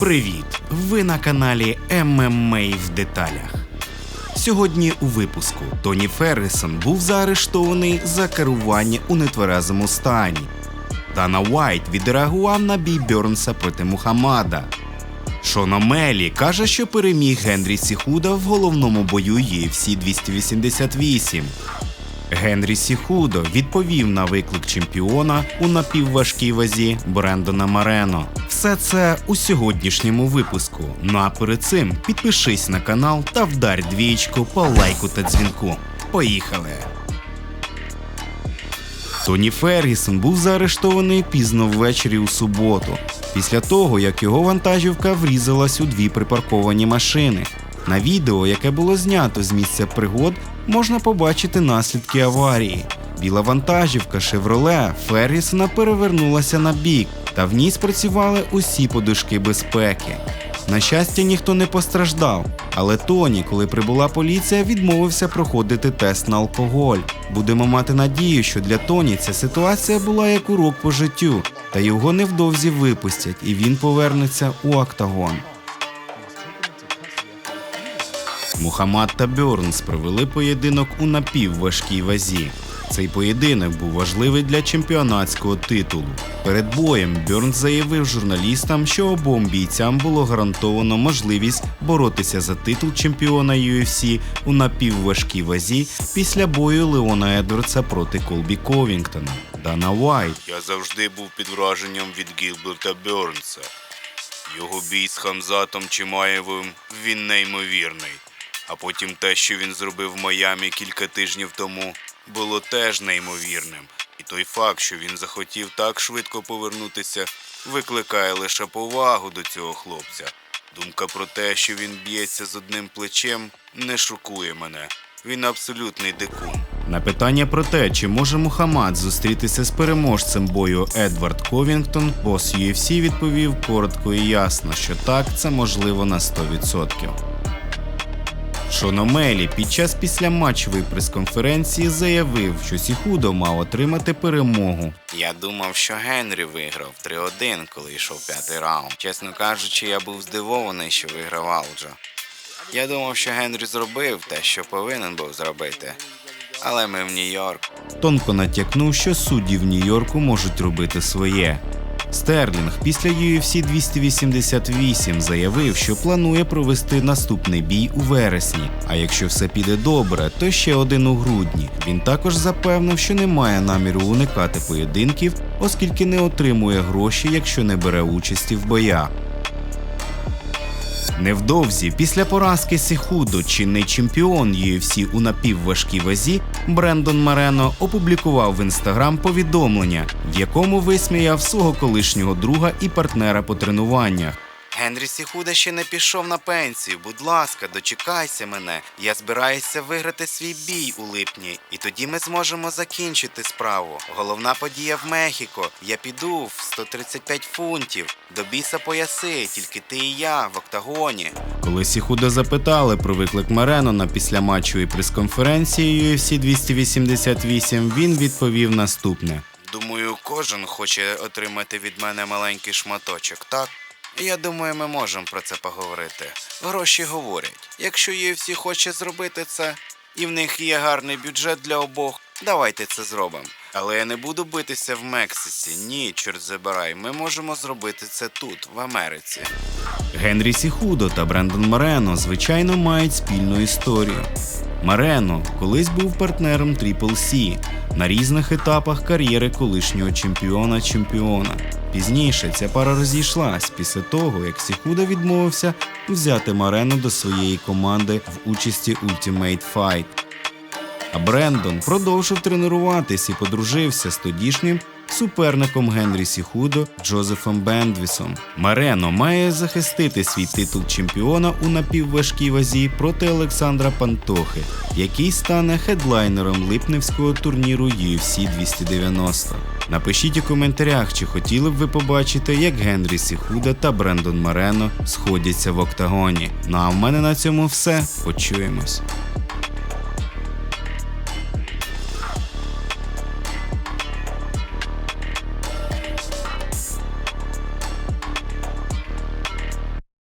Привіт! Ви на каналі ММА в деталях. Сьогодні у випуску Тоні Феррісон був заарештований за керування у нетверезому стані. Дана Уайт відреагував на бій Бьорнса проти Мухаммада. Шона Мелі каже, що переміг Генрі Сіхуда в головному бою UFC 288. Генрі Сіхудо відповів на виклик чемпіона у напівважкій вазі Брендона Марено. Все це у сьогоднішньому випуску. Ну а перед цим підпишись на канал та вдарь двічку по лайку та дзвінку. Поїхали! Тоні Фергісон був заарештований пізно ввечері у суботу, після того як його вантажівка врізалась у дві припарковані машини. На відео, яке було знято з місця пригод, можна побачити наслідки аварії. Біла вантажівка Шевроле Фергісона перевернулася на бік, та в ній спрацювали усі подушки безпеки. На щастя, ніхто не постраждав, але Тоні, коли прибула поліція, відмовився проходити тест на алкоголь. Будемо мати надію, що для Тоні ця ситуація була як урок по життю, та його невдовзі випустять, і він повернеться у октагон. Мухаммад та Бьорнс провели поєдинок у напівважкій вазі. Цей поєдинок був важливий для чемпіонатського титулу. Перед боєм Бьорнс заявив журналістам, що обом бійцям було гарантовано можливість боротися за титул чемпіона UFC у напівважкій вазі після бою Леона Едвардса проти Колбі Ковінгтона. Дана Уайт. Я завжди був під враженням від Гілберта Бьорнса. Його бій з Хамзатом Чимаєвим він неймовірний. А потім те, що він зробив в Майамі кілька тижнів тому, було теж неймовірним. І той факт, що він захотів так швидко повернутися, викликає лише повагу до цього хлопця. Думка про те, що він б'ється з одним плечем, не шокує мене. Він абсолютний дикун. На питання про те, чи може Мухаммад зустрітися з переможцем бою Едвард Ковінгтон, бос UFC відповів коротко і ясно, що так, це можливо на 100%. Шон Омелі під час післяматчевої прес-конференції заявив, що Сіхудо мав отримати перемогу. Я думав, що Генрі виграв 3-1, коли йшов п'ятий раунд. Чесно кажучи, я був здивований, що виграв Алджо. Я думав, що Генрі зробив те, що повинен був зробити. Але ми в Нью-Йорк. Тонко натякнув, що судді в Нью-Йорку можуть робити своє. Стерлінг після UFC 288 заявив, що планує провести наступний бій у вересні. А якщо все піде добре, то ще один у грудні. Він також запевнив, що не має наміру уникати поєдинків, оскільки не отримує гроші, якщо не бере участі в боях. Невдовзі, після поразки Сіхудо, чинний чемпіон UFC у напівважкій вазі, Брендон Марено опублікував в інстаграм повідомлення, в якому висміяв свого колишнього друга і партнера по тренуваннях. Генрі Сіхуда ще не пішов на пенсію. Будь ласка, дочекайся мене. Я збираюся виграти свій бій у липні, і тоді ми зможемо закінчити справу. Головна подія в Мехіко. Я піду в 135 фунтів. До біса пояси, тільки ти і я в октагоні. Коли Сіхуда запитали про виклик Марено на післяматчевій прес-конференції UFC 288, він відповів наступне. Думаю, кожен хоче отримати від мене маленький шматочок, так? Я думаю, ми можемо про це поговорити. Гроші говорять. Якщо UFC хоче зробити це, і в них є гарний бюджет для обох, давайте це зробимо. Але я не буду битися в Мексиці. Ні, чорт забирай. Ми можемо зробити це тут, в Америці. Генрі Сіхудо та Брендон Марено, звичайно, мають спільну історію. Марено колись був партнером Triple C на різних етапах кар'єри колишнього чемпіона чемпіона. Пізніше ця пара розійшлась після того, як Сіхуда відмовився взяти Марено до своєї команди в участі Ultimate Fight. А Брендон продовжив тренуватись і подружився з тодішнім суперником Генрі Сіхудо Джозефом Бендвісом. Марено має захистити свій титул чемпіона у напівважкій вазі проти Олександра Пантохи, який стане хедлайнером липневського турніру UFC 290. Напишіть у коментарях, чи хотіли б ви побачити, як Генрі Сіхуда та Брендон Марено сходяться в октагоні. Ну а в мене на цьому все. Почуємось.